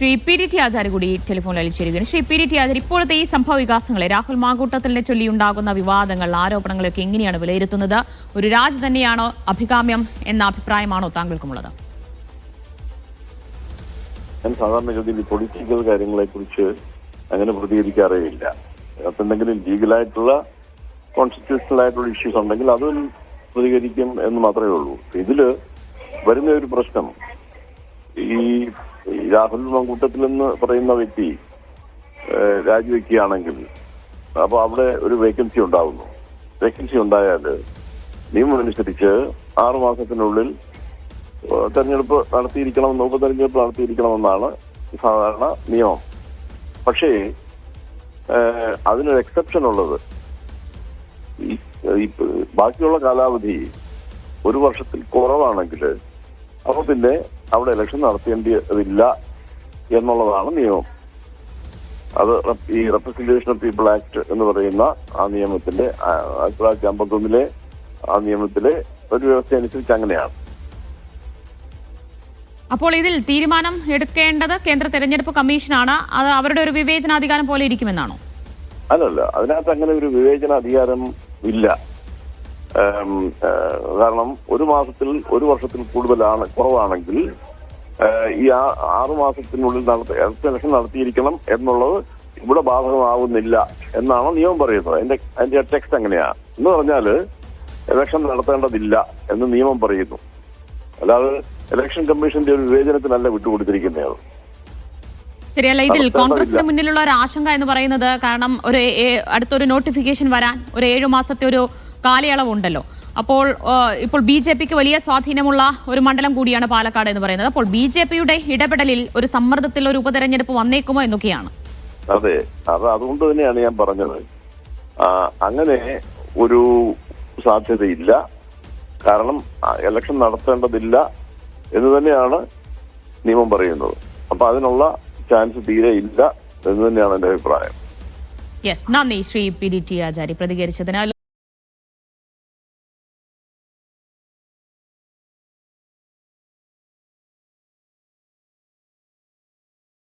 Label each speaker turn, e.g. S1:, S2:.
S1: Shri P D T Acharya കൂടി ടെലിഫോണിൽ ചേരുകയാണ്. Shri P D T Acharya ഇപ്പോഴത്തെ ഈ സംഭവ വികാസങ്ങളെ രാഹുൽ മാങ്കൂട്ടത്തിനെ ചൊല്ലിയുണ്ടാകുന്ന വിവാദങ്ങൾ ആരോപണങ്ങളൊക്കെ എങ്ങനെയാണ് വിലയിരുത്തുന്നത്? ഒരു രാജ് തന്നെയാണോ അഭികാമ്യം എന്ന അഭിപ്രായമാണോ താങ്കൾക്കുമുള്ളത്?
S2: ഞാൻ സാധാരണഗതിയിൽ പൊളിറ്റിക്കൽ കാര്യങ്ങളെ കുറിച്ച് അങ്ങനെ പ്രതികരിക്കാറേയില്ല. അതിനകത്ത് എന്തെങ്കിലും ലീഗലായിട്ടുള്ള കോൺസ്റ്റിറ്റ്യൂഷണൽ ആയിട്ടുള്ള ഇഷ്യൂസ് ഉണ്ടെങ്കിൽ അതും പ്രതികരിക്കും എന്ന് മാത്രമേ ഉള്ളൂ. ഇതിൽ വരുന്ന ഒരു പ്രശ്നം ഈ രാഹുൽ മങ്കൂട്ടത്തിൽ എന്ന് പറയുന്ന വ്യക്തി രാജിവെക്കുകയാണെങ്കിൽ അപ്പൊ അവിടെ ഒരു വേക്കൻസി ഉണ്ടാവുന്നു. വേക്കൻസി ഉണ്ടായാൽ നിയമം അനുസരിച്ച് ആറു മാസത്തിനുള്ളിൽ തെരഞ്ഞെടുപ്പ് നടത്തിയിരിക്കണമെന്ന് ഉപതെരഞ്ഞെടുപ്പ് നടത്തിയിരിക്കണമെന്നാണ് സാധാരണ നിയമം. പക്ഷേ അതിനൊരു എക്സെപ്ഷൻ ഉള്ളത്. ബാക്കിയുള്ള കാലാവധി ഒരു വർഷത്തിൽ കുറവാണെങ്കിൽ അപ്പോൾ പിന്നെ അവിടെ ഇലക്ഷൻ നടത്തേണ്ടതില്ല എന്നുള്ളതാണ് നിയമം. അത് ഈ റെപ്രസെന്റേഷൻ ഓഫ് പീപ്പിൾ ആക്ട് എന്ന് പറയുന്ന ആ നിയമത്തിന്റെ ആയിരത്തി തൊള്ളായിരത്തി അമ്പത്തൊന്നിലെ ആ നിയമത്തിലെ ഒരു വ്യവസ്ഥ അനുസരിച്ച് അങ്ങനെയാണ്.
S1: അപ്പോൾ ഇതിൽ തീരുമാനം എടുക്കേണ്ടത് കേന്ദ്ര തെരഞ്ഞെടുപ്പ് കമ്മീഷനാണ്. അത് അവരുടെ ഒരു വിവേചനാധികാരം പോലെ ഇരിക്കുമെന്നാണോ?
S2: അല്ലല്ല അതിനകത്ത് അങ്ങനെ ഒരു വിവേചനാധികാരം ഇല്ല. കാരണം ഒരു മാസത്തിൽ ഒരു വർഷത്തിൽ കൂടുതലാണ് കുറവാണെങ്കിൽ ഈ ആറു മാസത്തിനുള്ളിൽ നടത്തി ഇലക്ഷൻ നടത്തിയിരിക്കണം എന്നുള്ളത് ഇവിടെ ബാധകമാവുന്നില്ല എന്നാണ് നിയമം പറയുന്നത്. അതിന്റെ അതിന്റെ ടെക്സ്റ്റ് എങ്ങനെയാ എന്ന് പറഞ്ഞാൽ ഇലക്ഷൻ നടത്തേണ്ടതില്ല എന്ന് നിയമം പറയുന്നു. അല്ലാതെ ഇലക്ഷൻ കമ്മീഷന്റെ ഒരു വിവേചനത്തിനല്ല വിട്ടുകൊടുത്തിരിക്കുന്നത്.
S1: ശരിയല്ല ഇതിൽ
S2: കോൺഗ്രസിന്റെ
S1: കോൺഗ്രസിന് മുന്നിലുള്ള ഒരു ആശങ്ക എന്ന് പറയുന്നത് കാരണം ഒരു അടുത്തൊരു നോട്ടിഫിക്കേഷൻ വരാൻ ഒരു ഏഴു മാസത്തെ ഒരു കാലയളവുണ്ടല്ലോ. അപ്പോൾ ഇപ്പോൾ ബി ജെ പിക്ക് വലിയ സ്വാധീനമുള്ള ഒരു മണ്ഡലം കൂടിയാണ് പാലക്കാട് എന്ന് പറയുന്നത്. അപ്പോൾ ബി ജെ പിയുടെ ഇടപെടലിൽ ഒരു സമ്മർദ്ദത്തിൽ ഒരു ഉപതെരഞ്ഞെടുപ്പ് വന്നേക്കുമോ എന്നൊക്കെയാണ്.
S2: അതെ അത് അതുകൊണ്ട് തന്നെയാണ് ഞാൻ പറഞ്ഞത്. അങ്ങനെ ഒരു സാധ്യതയില്ല. കാരണം ഇലക്ഷൻ നടത്തേണ്ടതില്ല എന്ന് തന്നെയാണ് നിയമം പറയുന്നത്. അപ്പൊ അതിനുള്ള ചാൻസ് തീരെ ഇല്ല എന്ന് തന്നെയാണ് എന്റെ അഭിപ്രായം.
S1: യെസ് നന്ദി Shri P D T Achari പ്രതികരിച്ചതിന്